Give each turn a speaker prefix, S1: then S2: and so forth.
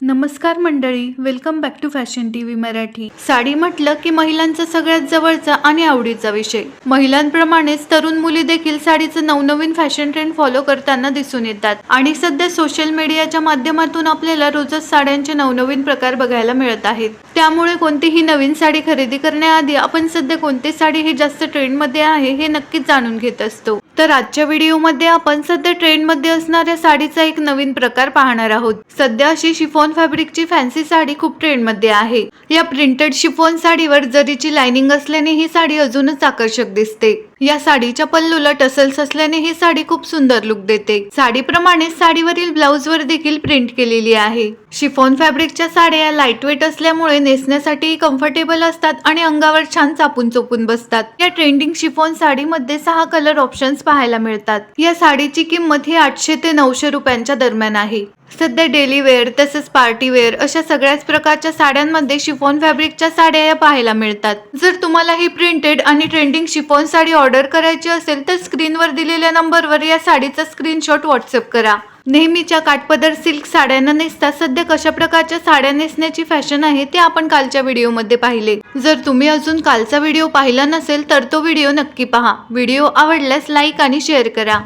S1: नमस्कार मंडळी welcome back to fashion T V Marathi. Sari म्हटलं की महिलांचा सगळ्यात जवळचा आणि आवडीचा विषय. महिलांप्रमाणेच तरुण मुली देखील साडीचं नवनवीन फॅशन ट्रेंड फॉलो करताना दिसून येतात. आणि सध्या सोशल मीडियाच्या माध्यमातून आपल्याला रोजच साड्यांचे नवनवीन प्रकार बघायला मिळत आहेत. त्यामुळे कोणतीही नवीन साडी खरेदी करण्याआधी आपण सध्या कोणती साडी ही जास्त ट्रेंडमध्ये आहे हे नक्कीच जाणून घेत असतो. तर आजच्या व्हिडिओमध्ये आपण सध्या ट्रेंडमध्ये असणाऱ्या साडीचा एक नवीन प्रकार पाहणार आहोत. सध्या अशी शिफॉन फॅब्रिकची फॅन्सी साडी खूप ट्रेंडमध्ये आहे. या प्रिंटेड शिफॉन साडीवर जरीची लाइनिंग असल्याने ही साडी अजूनच आकर्षक दिसते. या साडीच्या पल्लूला टसल्स असल्याने ही साडी खूप सुंदर लुक देते. साडीप्रमाणे साडीवरील ब्लाउज वर देखील प्रिंट केलेली आहे. शिफॉन फॅब्रिकच्या साड्या लाईटवेट लाइट वेट असल्यामुळे नेसण्यासाठी कम्फर्टेबल असतात आणि अंगावर छान चापून चोपून बसतात. या ट्रेंडिंग शिफॉन साडीमध्ये सहा कलर ऑप्शन्स पाहायला मिळतात. या साडीची किंमत ही आठशे ते नऊशे रुपयांच्या दरम्यान आहे. सध्या डेली वेअर तसेच पार्टी वेअर अशा सगळ्याच प्रकारच्या साड्यांमध्ये शिफॉन फॅब्रिकच्या साड्या या पाहायला मिळतात. जर तुम्हाला ही प्रिंटेड आणि ट्रेंडिंग शिफॉन साडी ऑर्डर करायची असेल तर स्क्रीनवर दिलेल्या नंबरवर या साडीचा स्क्रीनशॉट व्हॉट्सअप करा. नेहमीच्या काटपदर सिल्क साड्यांना नेसता सध्या कशा प्रकारच्या साड्या नेसण्याची फॅशन आहे ते आपण कालच्या व्हिडिओमध्ये पाहिले. जर तुम्ही अजून कालचा व्हिडिओ पाहिला नसेल तर तो व्हिडिओ नक्की पहा. व्हिडिओ आवडल्यास लाईक आणि शेअर करा.